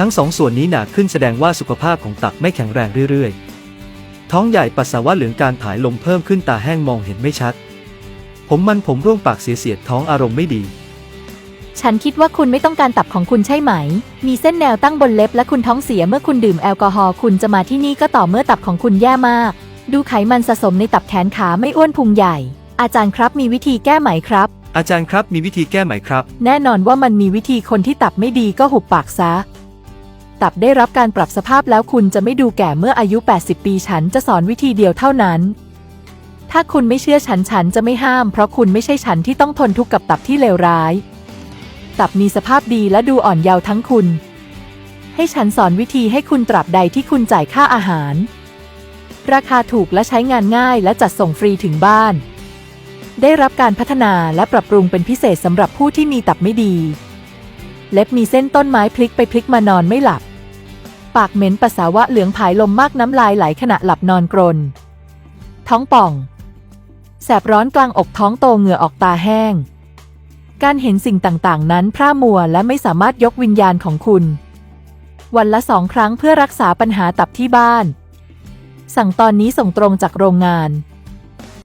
ทั้งสองส่วนนี้หนาขึ้นแสดงว่าสุขภาพของตับไม่แข็งแรงเรื่อยๆ ท้องใหญ่ปัสสาวะเหลืองการถ่ายลมเพิ่มขึ้นตาแห้งมองเห็นไม่ชัด ผมมันผมร่วงปากเสียเสียดท้องอารมณ์ไม่ดี ฉันคิดว่าคุณไม่ต้องการตับของคุณใช่ไหม มีเส้นแนวตั้งบนเล็บและคุณท้องเสียเมื่อคุณดื่มแอลกอฮอล์คุณจะมาที่นี่ก็ต่อเมื่อตับของคุณแย่มาก ดูไขมันสะสมในตับแขนขาไม่อ้วนพุงใหญ่ อาจารย์ครับมีวิธีแก้ไหมครับ อาจารย์ครับมีวิธีแก้ไหมครับ แน่นอนว่ามันมีวิธีคนที่ตับไม่ดีก็หุบปากซะ ตับได้รับการปรับสภาพแล้วคุณจะไม่ดูแก่เมื่ออายุ 80 ปีฉันจะสอนวิธีเดียวเท่านั้น ถ้าคุณไม่เชื่อฉันฉันจะไม่ห้าม เพราะคุณไม่ใช่ฉันที่ต้องทนทุกข์กับตับที่เลวร้าย ตับมีสภาพดีและดูอ่อนเยาว์ทั้งคุณ ให้ฉันสอนวิธีให้คุณตราบใดที่คุณจ่ายค่าอาหาร ราคาถูกและใช้งานง่ายและจัดส่งฟรีถึงบ้าน ได้รับการพัฒนาและปรับปรุงเป็นพิเศษสำหรับผู้ที่มีตับไม่ดี เล็บมีเส้นต้นไม้พลิกไปพลิกมานอนไม่หลับ ปากเหม็นปัสสาวะเหลืองผายลมมากน้ำลายไหลขณะหลับนอนกรน ท้องป่อง แสบร้อนกลางอกท้องโตเหงื่อออกตาแห้ง การเห็นสิ่งต่างๆ นั้นพร่ามัวและไม่สามารถยกวิญญาณของคุณ วันละสองครั้งเพื่อรักษาปัญหาตับที่บ้าน สั่งตอนนี้ส่งตรงจากโรงงาน